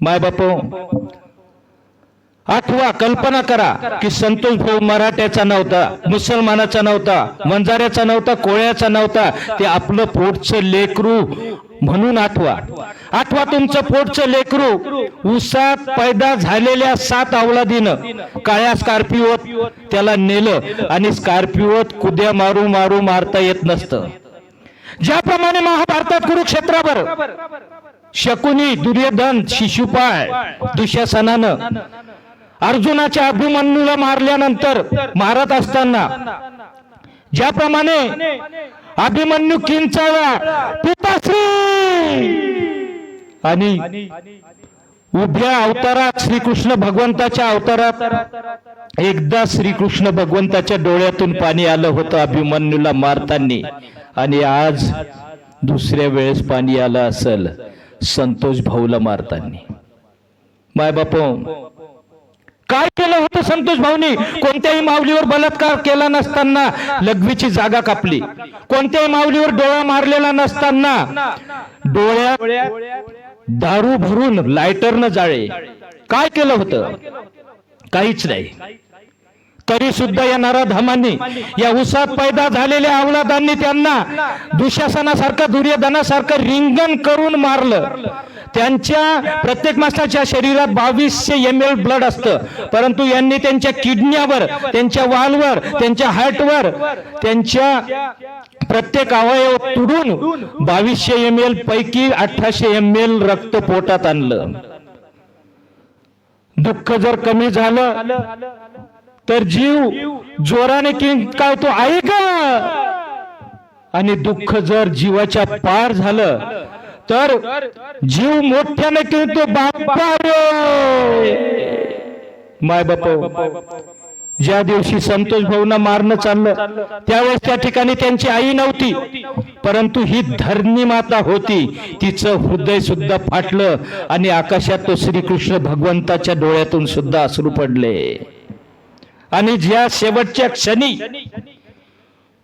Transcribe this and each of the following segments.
माय बापू आठवा कल्पना करा की संतोष भाऊ मराठ्याचा नव्हता मुसलमानाचा नव्हता वंजाऱ्याचा नव्हता कोळ्याचा नव्हता ते आपलं पोटचं लेकरू म्हणून आठवा. आठवा तुमचं पोटचं लेकरू उसात पैदा झालेल्या सात अवलादीनं काळ्या स्कॉर्पिओत त्याला नेलं आणि स्कॉर्पिओत कुद्या मारू मारू मारता येत नसतं. ज्याप्रमाणे महाभारतात कुरुक्षेत्रावर शकुनी दुर्योधन शिशुपाळ दुशासनानं अर्जुनाच्या अभिमन्यूला मारल्यानंतर मारत असताना ज्याप्रमाणे अभिमन्यू किंचाळा पिताश्री! आणि उभ्या अवतारात श्रीकृष्ण भगवंताच्या अवतारात एकदा श्रीकृष्ण भगवंताच्या डोळ्यातून पाणी आलं होतं अभिमन्यूला मारताना. आणि आज दुसऱ्या वेळेस पाणी आलं असेल. संतोष भाऊला मारताना. माय बाप काय केलं होतं संतोष भाऊनी? कोणत्याही माऊलीवर बलात्कार केला नसताना लघवीची जागा कापली. कोणत्याही माऊलीवर डोळा मारलेला नसताना डोळ्या दारू भरून लायटरनं जाळे. काय केलं होतं? काहीच नाही. तरी सुद्धा या नराधमांनी या उसात पैदा झालेल्या अवलादांनी त्यांना दुशासनासारखं दुर्योधनासारखं रिंगण करून मारलं. त्यांच्या प्रत्येक माणसाच्या शरीरात बावीसशे एम एल ब्लड असतं. परंतु यांनी त्यांच्या किडन्यावर त्यांच्या वालवर त्यांच्या हार्टवर त्यांच्या प्रत्येक अवयव तुडून बावीसशे एम एल पैकी अठराशे एम एल रक्त पोटात आणलं. दुःख जर कमी झालं तर जीव जोराने काय तो आहे का? आणि दुःख जर जीवाच्या पार झालं तर जीव मोठ्याने किंतो बाप्पा माय बाप ज्या दिवशी संतोष भाऊना मारणं चाललं त्यावेळेस त्या ठिकाणी त्यांची आई नव्हती. परंतु ही धरणी माता होती. तिचं हृदय सुद्धा फाटलं आणि आकाशात तो श्रीकृष्ण भगवंताच्या डोळ्यातून सुद्धा अश्रू पडले. आणि ज्या शेवटच्या क्षणी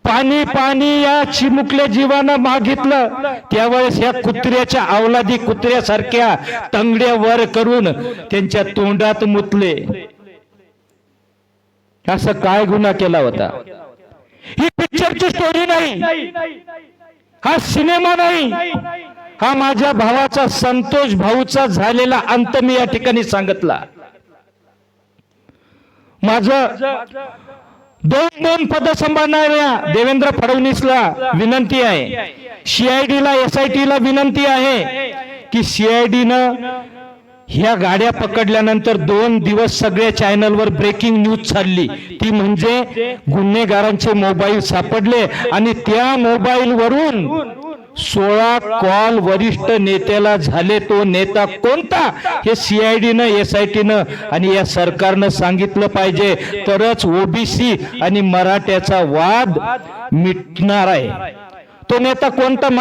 पाणी पाणी या चिमुकल्या जीवानं मागितलं त्यावेळेस या कुत्र्याच्या अवलादी कुत्र्यासारख्या तंगड्या वर करून त्यांच्या तोंडात मुतले. असं काय गुन्हा केला होता? ही पिक्चरची स्टोरी नाही. हा सिनेमा नाही. हा माझ्या भावाचा संतोष भाऊचा झालेला अंत मी या ठिकाणी सांगितला. माझ दोन दोन पद सांभाळणाऱ्या देवेंद्र फडणवीसला विनंती आहे. सीआयडीला एस आय टीला विनंती आहे की सीआयडीनं ह्या गाड्या पकडल्यानंतर दोन दिवस सगळ्या चॅनलवर ब्रेकिंग न्यूज चालली. ती म्हणजे गुन्हेगारांचे मोबाईल सापडले आणि त्या मोबाईलवरून सोळा कॉल वरिष्ठ नेत्याला झाले तो नेता कोणता? हे सीआयडीनं एस आय टीनं आणि या सरकारनं सांगितलं पाहिजे. तरच ओबीसी आणि मराठ्याचा वाद मिटणार आहे. तो नेता कोणता?